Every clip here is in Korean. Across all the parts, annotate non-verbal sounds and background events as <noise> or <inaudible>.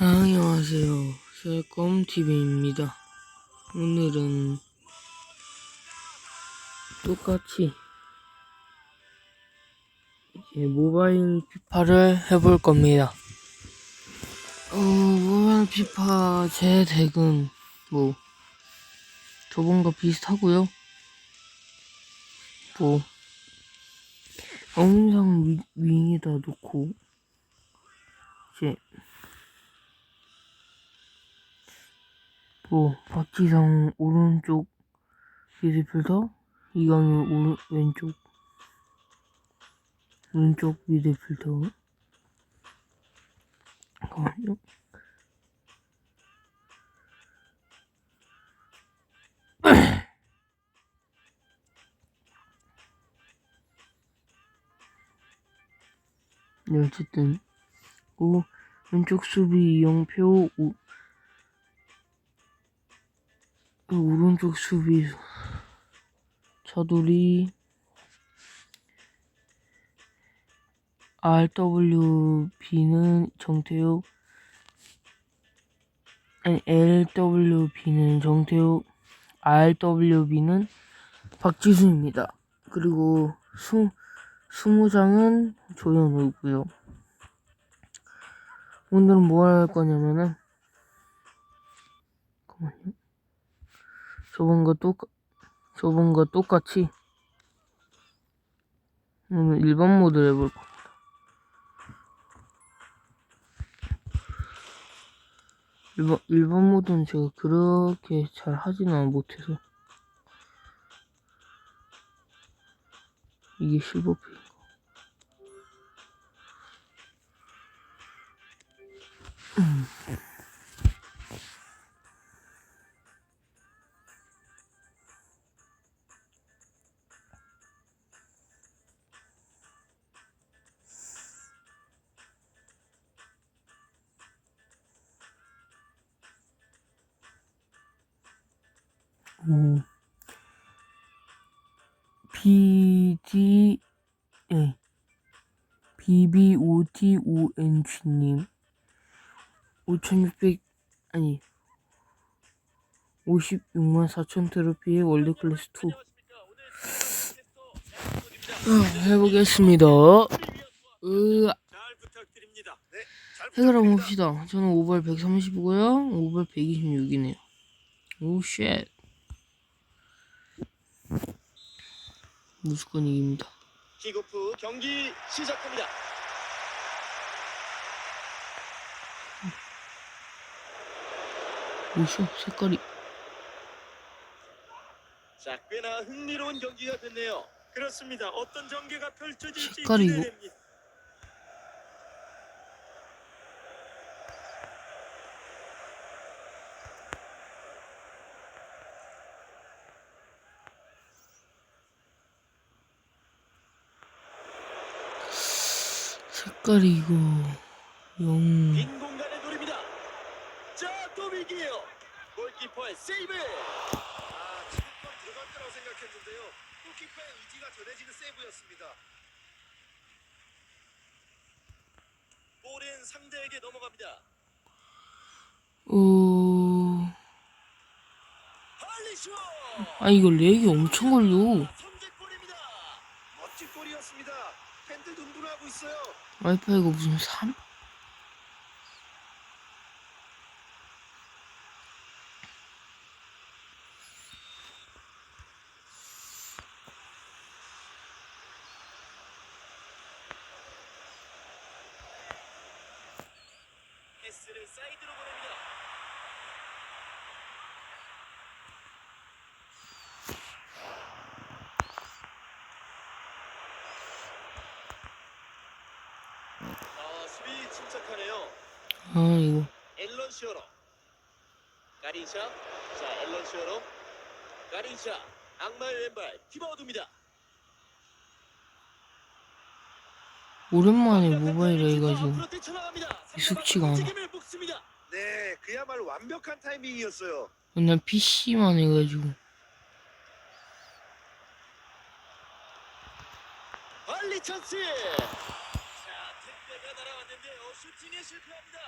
안녕하세요. 셀검TV입니다. 오늘은 똑같이 이제 모바일 피파를 해볼 겁니다. 어, 모바일 피파 제 덱은 뭐 저번과 비슷하고요. 뭐 영상 위, 윙에다 놓고 이제 뭐 박지성 오른쪽 미드필더 이강인 오른 왼쪽 왼쪽 미드필더. 잠깐만요. 네 어쨌든. 그 왼쪽 수비 이영표 우, 오른쪽 수비 차돌이 RWB는 정태욱 LWB는 정태욱 RWB는 박지수입니다. 그리고 수, 수무장은 조현우고요. 오늘은 뭐할 거냐면은 잠깐만요. 저번과 똑 저번과 똑같이 오늘 일반 모드 해볼 겁니다. 일반 일반 모드는 제가 그렇게 잘 하지는 못해서 이게 실버페인 거. 오. BD, 예. BBOTONG님. 5600, 아니. 56만 4천 트로피의 월드 클래스 2. 아, 해보겠습니다. 으아. 네, 잘 해결해. 봅시다. 저는 5발 135고요. 5발 126이네요. 오, 쉣. 무조건 이깁니다. 킥오프 경기 시작합니다. 오쇼, 색깔이. 자, 꽤나 흥미로운 경기가 됐네요. 그렇습니다. 어떤 전개가 펼쳐질지 색깔이 이거- 기대됩니다. 색깔이 이거. 영. 빈 공간에 노립니다. 자, 또 위기에요. 골키퍼의 세이브. 아, 지금껏 들어갈 거라고 생각했는데요. 골키퍼의 의지가 전해지는 세이브였습니다. 볼은 상대에게 넘어갑니다. 어. 할리쇼! 아, 이거 렉이 엄청 걸려. 선제골입니다. 멋진 골이었습니다. 팬들 눈부라고 있어요. 와이파이가 무슨 3? 패스를 사이드로 보냅니다. 아, 수비 침착하네요. 아, 이거. 앨런 시어로. 가리샤. 자, 앨런 시어로. 가리샤. 악마의 왼발 휘바워둡니다. 오랜만에 모바일 해가지고. 익숙치가 않아. 네, 그야말로 완벽한 타이밍이었어요. 맨날 PC만 해가지고. 발리 찬스. 던지는데요. 슈팅에 실패합니다.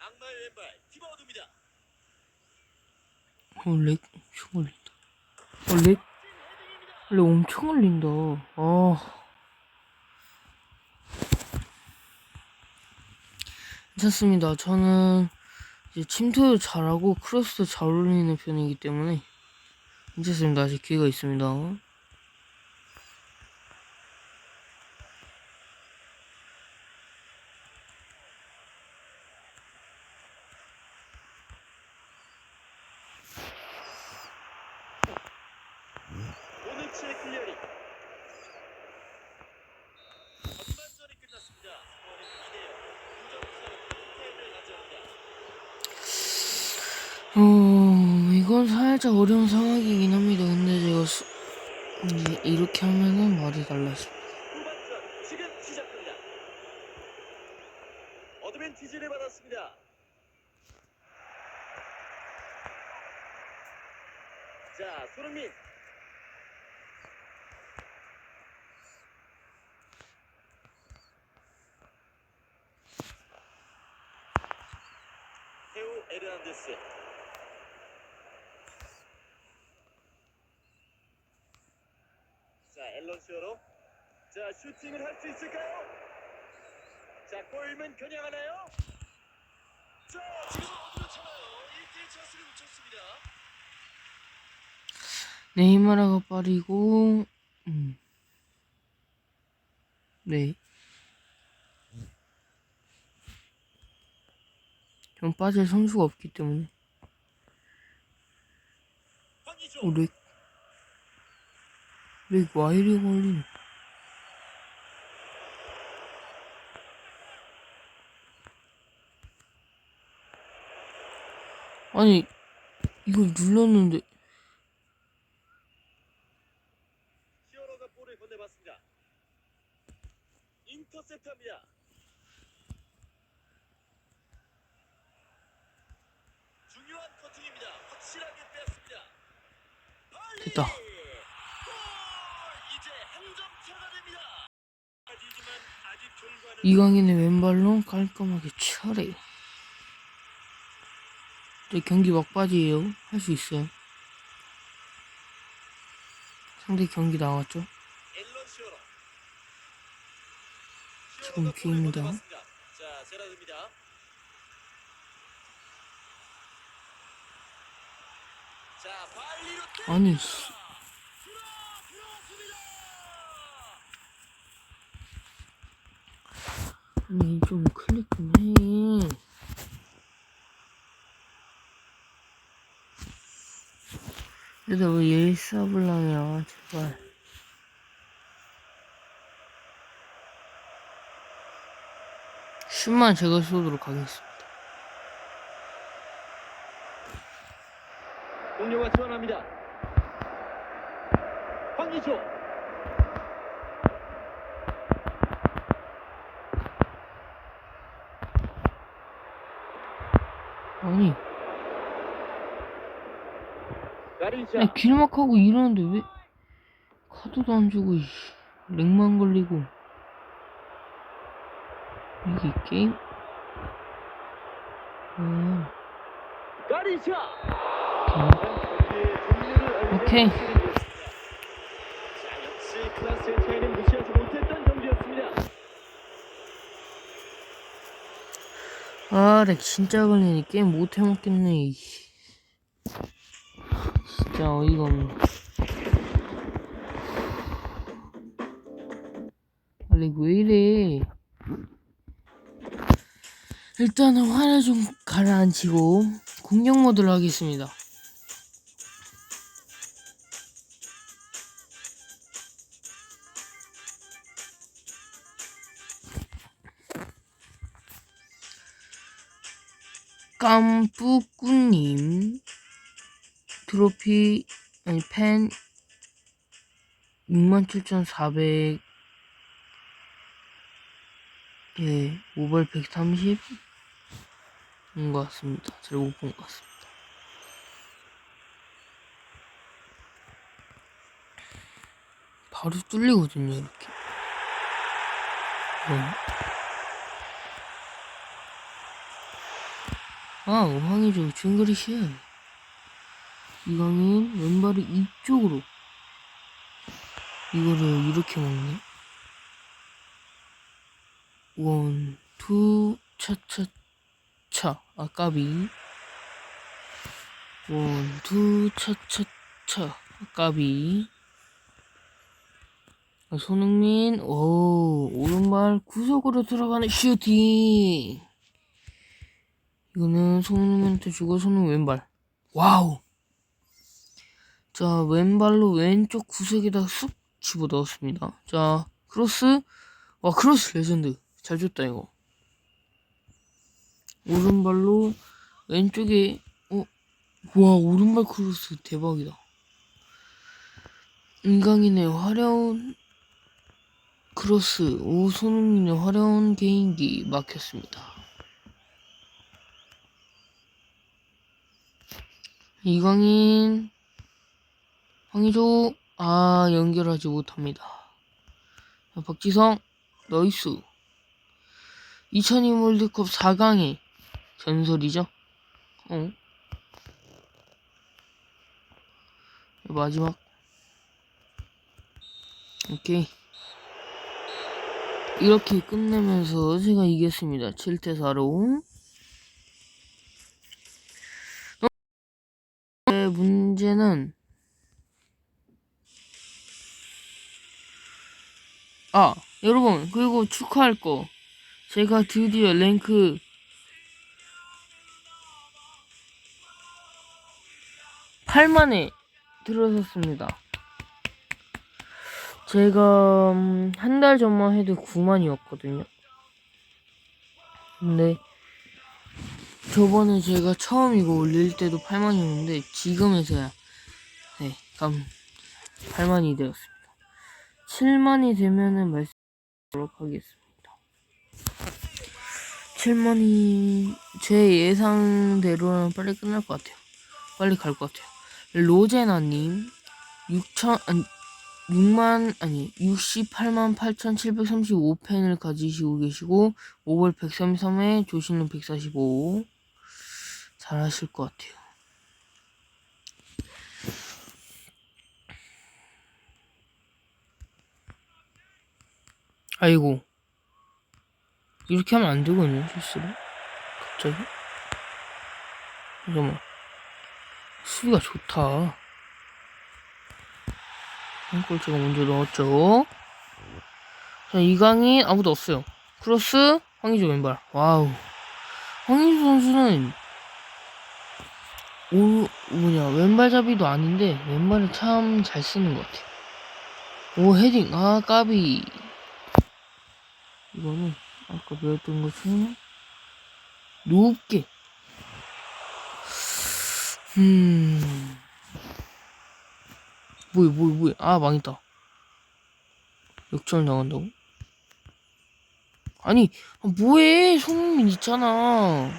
악마의 왼발 키버드입니다. 어, 원래 엄청 올린다. 원래 원래 엄청 올린다. 아. 괜찮습니다. 저는 이제 침투도 잘하고 크로스도 잘 올리는 편이기 때문에 괜찮습니다. 아직 기회가 있습니다. 오늘치의 클리어링. 전반전이 끝났습니다. 스코어는 2대 0. 2점차로 득점을 가져옵니다. 어, 이건 살짝 어려운 상황이긴 합니다. 근데 제가 수, 이제 이렇게 하면은 말이. 후반전 지금 시작합니다. 어드밴티지를 받았습니다. 자, 손흥민. 헤우 에르난데스. 시어로. 자, 슈팅을 할 수 있을까요? 자, 골문 겨냥하나요? 자, 지금 어디로 차나요? 1대1 찬스를 놓쳤습니다. 네이마라가 빠리고, 음. 네. 전 빠질 선수가 없기 때문에. 황희 렉 와이리 걸리네. 아니, 이걸 눌렀는데, 히어로가 볼을 건네봤습니다. 인터셉트합니다. 중요한 커팅입니다. 확실하게 빼앗습니다. 발리! 됐다. 골! 이제 한 점 차가 됩니다. 하지만 아직 결과는 이강인의 왼발로 깔끔하게 처리. 이제 경기 막바지예요. 할 수 있어요. 상대 경기 나왔죠? 지금 기회입니다. 아니, 때립니다. 씨. 들어, 들어왔습니다. 아니, 좀 클릭 좀 해. 얘들 왜 예사블랑이야, 제발. 슛만 제가 쏘도록 하겠습니다. 동료가 지원합니다. 황희조. 아니. 그냥 길막하고 이러는데 왜 카드도 안 주고, 이씨. 렉만 걸리고. 이게 게임? 음. 오케이. 아, 렉 진짜 걸리니 게임 못 해먹겠네. 진짜 어이가 없네. 아, 렉왜 이래. 일단은 화를 좀 가라앉히고, 공격 모드로 하겠습니다. 깜뿌꾸님 트로피 아니 펜67,400 예, 모바일 130 인것 같습니다. 잘 못 본 것 같습니다. 바로 뚫리거든요, 이렇게. 네. 아, 황의조 중거리슛. 이강인 왼발을 이쪽으로. 이거를 이렇게 먹네. 원, 투, 차차 차. 아, 까비. 원, 투, 차차 차. 아, 까비. 아, 손흥민, 오, 오른발 구석으로 들어가는 슈팅. 이거는 손흥민한테 주고 손흥민 왼발. 와우. 자, 왼발로 왼쪽 구석에다 쑥 집어 넣었습니다. 자, 크로스. 와, 크로스 레전드. 잘 줬다, 이거. 오른발로 왼쪽에, 어, 와, 오른발 크로스 대박이다. 인강인의 화려한 크로스, 오, 손흥민의 화려한 개인기 막혔습니다. 이광인, 황희조, 아, 연결하지 못합니다. 자, 박지성, 너이스. 2002 월드컵 4강의 전설이죠. 어. 마지막. 오케이. 이렇게 끝내면서 제가 이겼습니다. 7대 4로. 네, 문제는 아 여러분 그리고 축하할 거 제가 드디어 랭크 팔만에 들어섰습니다. 제가 음, 한달 전만 해도 9만이었거든요. 근데 저번에 제가 처음 이거 올릴 때도 8만이었는데 지금에서야 네, 감 8만이 되었습니다. 7만이 되면은 말씀드리도록 하겠습니다. 7만이 제 예상대로는 빨리 끝날 것 같아요. 빨리 갈 것 같아요. 로제나님 6천 아니 6만 아니 68만 8,735펜을 가지시고 계시고 오벌 133에 조신은 145 잘하실 것 같아요. 아이고. 이렇게 하면 안 되거든요 실수로. 갑자기? 잠깐만. 수비가 좋다. 한골 제가 먼저 넣었죠. 자 이강인 아무도 없어요. 크로스 황희조 왼발. 와우. 황희조 선수는 오 뭐냐 왼발잡이도 아닌데 왼발을 참 잘 쓰는 것 같아요. 오 헤딩. 아 까비 이거는 아까 배웠던 것처럼 높게. 음. 뭐야 뭐야 뭐야. 아 망했다. 역전을 나간다고? 아니 아, 뭐해? 손흥민 있잖아.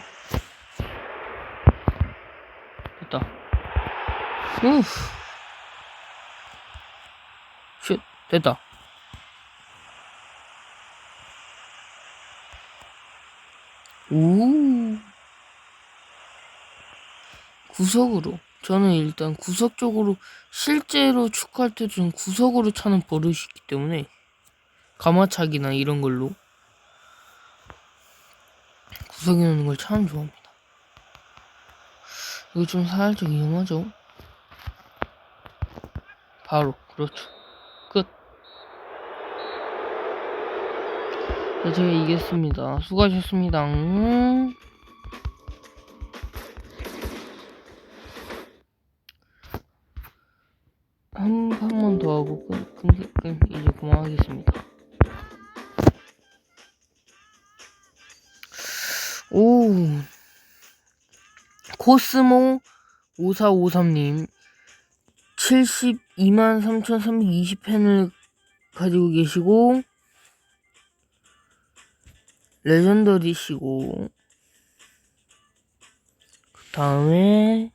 됐다. 우후 쉣 됐다 오 구석으로 저는 일단 구석 쪽으로 실제로 축구할 때좀 구석으로 차는 버릇이 있기 때문에 가마차기나 이런 걸로 구석에 넣는 걸 참 좋아합니다. 이거 좀 살짝 위험하죠? 바로 그렇죠. 끝. 네, 제가 이겼습니다. 수고하셨습니다. 음. 한 판만 더 하고 끈, 끈, 끈, 이제 그만하겠습니다. 오 코스모 5453님 72만 3,320펜을 가지고 계시고 레전더리시고 그 다음에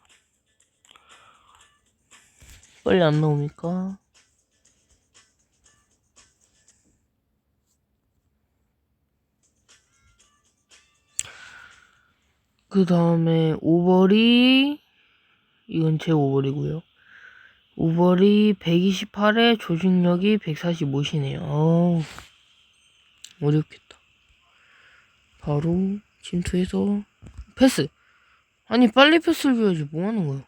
빨리 안 나옵니까? 그 다음에 오버리 이건 제 오버리고요. 오버리 128에 조직력이 145시네요. 어우, 어렵겠다. 바로 침투해서 패스. 아니 빨리 패스를 줘야지 뭐 하는 거야?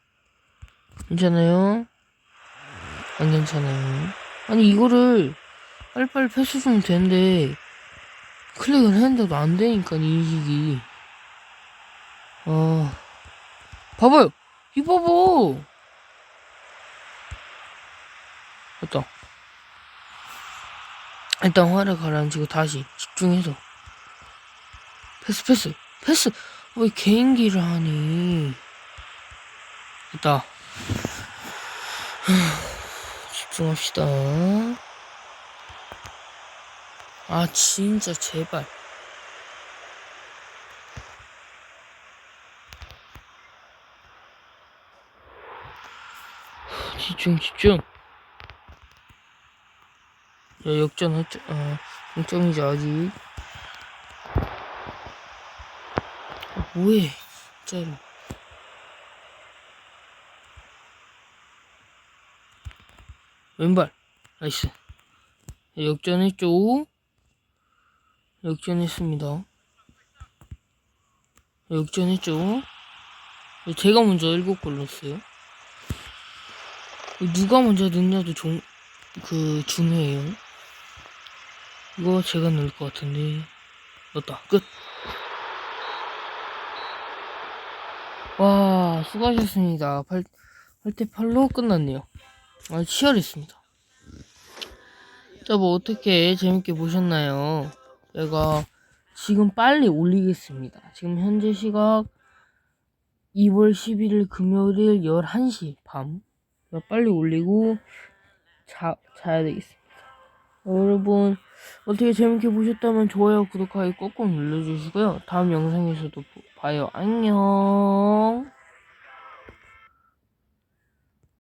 괜찮아요? 안 괜찮아요. 아니 이거를 빨리빨리 패스 주면 되는데 클릭을 했는데도 안 되니까 인식이. 아, 봐봐요. 이 봐봐. 됐다. 일단 화를 가라앉히고 다시 집중해서 패스 패스 패스. 왜 개인기를 하니. 됐다. 후, <sighs> 집중합시다. 아 진짜 제발. 후, 집중 집중. 야 역전 할 아, 동점이지 아직 아, 뭐해? 진짜로 왼발. 나이스. 역전했죠. 역전했습니다. 역전했죠. 제가 먼저 7골 넣었어요. 누가 먼저 넣냐도 종, 그 중요해요. 이거 제가 넣을 것 같은데. 넣었다. 끝 와, 수고하셨습니다. 8, 8대 8로 끝났네요. 아, 치열했습니다. 자, 뭐, 어떻게 재밌게 보셨나요? 제가 지금 빨리 올리겠습니다. 지금 현재 시각 2월 11일 금요일 11시 밤. 빨리 올리고 자, 자야 되겠습니다. 여러분, 어떻게 재밌게 보셨다면 좋아요, 구독하기 꼭꼭 눌러주시고요. 다음 영상에서도 봐요. 안녕.